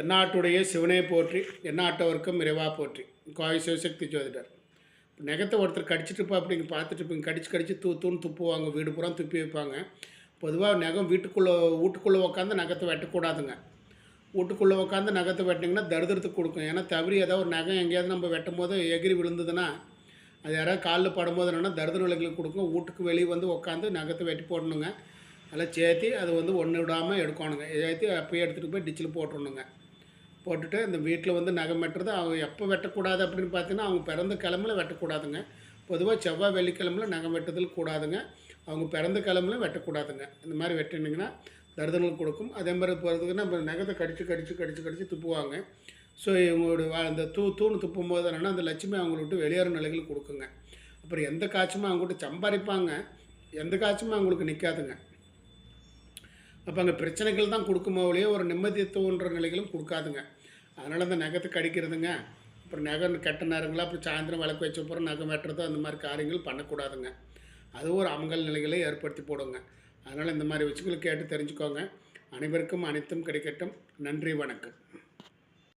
தென்னாட்டுடைய சிவனே போற்றி எந்நாட்டவர்க்கும் இறைவா போற்றி. கோவை சிவசக்தி ஜோதிடர். நகத்தை ஒருத்தர் கடிச்சிட்டு இருப்பா அப்படிங்க பார்த்துட்டு இருப்பீங்க. கடிச்சு கடிச்சு தூ தூன்னு துப்புவாங்க வீடு பூரா துப்பி வைப்பாங்க. பொதுவாக நகம் வீட்டுக்குள்ளே வீட்டுக்குள்ளே உட்காந்து நகத்தை வெட்டக்கூடாதுங்க வீட்டுக்குள்ளே உட்காந்து நகத்தை வெட்டினீங்கன்னா தருதரத்துக்கு கொடுக்கும். ஏன்னா தவறி ஏதாவது ஒரு நகம் எங்கேயாவது நம்ம வெட்டும் போது எகிரி விழுந்ததுன்னா அது யாராவது காலில் படும்போது என்னென்னா தரித்திர நிலைகளுக்கு கொடுக்கும். வீட்டுக்கு வெளியே வந்து உட்காந்து நகத்தை வெட்டி போடணுங்க. அதெல்லாம் சேர்த்தி அது வந்து ஒன்று விடாமல் எடுக்கணுங்க. ஏற்றி அப்பயே எடுத்துகிட்டு போய் டிச்சில் போட்டுடணுங்க போட்டுட்டு இந்த வீட்டில் வந்து நகம் வெட்டுறது அவங்க எப்போ வெட்டக்கூடாது அப்படின்னு பார்த்தீங்கன்னா அவங்க பிறந்த கிழமையில வெட்டக்கூடாதுங்க. பொதுவாக செவ்வாய் வெள்ளிக்கிழமையில் நகம் வெட்டுதல் கூடாதுங்க. அவங்க பிறந்த கிழமையில வெட்டக்கூடாதுங்க. இந்த மாதிரி வெட்டினீங்கன்னா தருதல் கொடுக்கும். அதே மாதிரி போகிறதுக்கு நம்ம நகத்தை கடித்து கடித்து கடித்து கடித்து துப்புவாங்க. ஸோ இவங்களோட அந்த தூ தூண் துப்பும் போது என்னென்னா அந்த லட்சுமி அவங்கள விட்டு வெளியேற நிலைகள் கொடுக்குங்க. அப்புறம் எந்த காய்ச்சமும் அவங்ககிட்ட சம்பாதிப்பாங்க. எந்த காய்ச்சமும் அவங்களுக்கு நிற்காதுங்க அப்போ அங்கே பிரச்சனைகள் தான் கொடுக்குமோ ஒழிய ஒரு நிம்மதித்துவன்ற நிலைகளும் கொடுக்காதுங்க. அதனால் அந்த நகத்தை கடிக்கிறதுங்க அப்புறம் நகை கெட்ட நேரங்களாக அப்புறம் சாயந்தரம் விளக்கு வச்ச அப்புறம் நகம் வெட்டுறது அந்த மாதிரி காரியங்கள் பண்ணக்கூடாதுங்க. அதுவும் ஒரு அமங்கல் நிலைகளை ஏற்படுத்தி போடுங்க. அதனால் இந்த மாதிரி விஷயங்களை கேட்டு தெரிஞ்சுக்கோங்க. அனைவருக்கும் அனைத்தும் கிடைக்கட்டும். நன்றி வணக்கம்.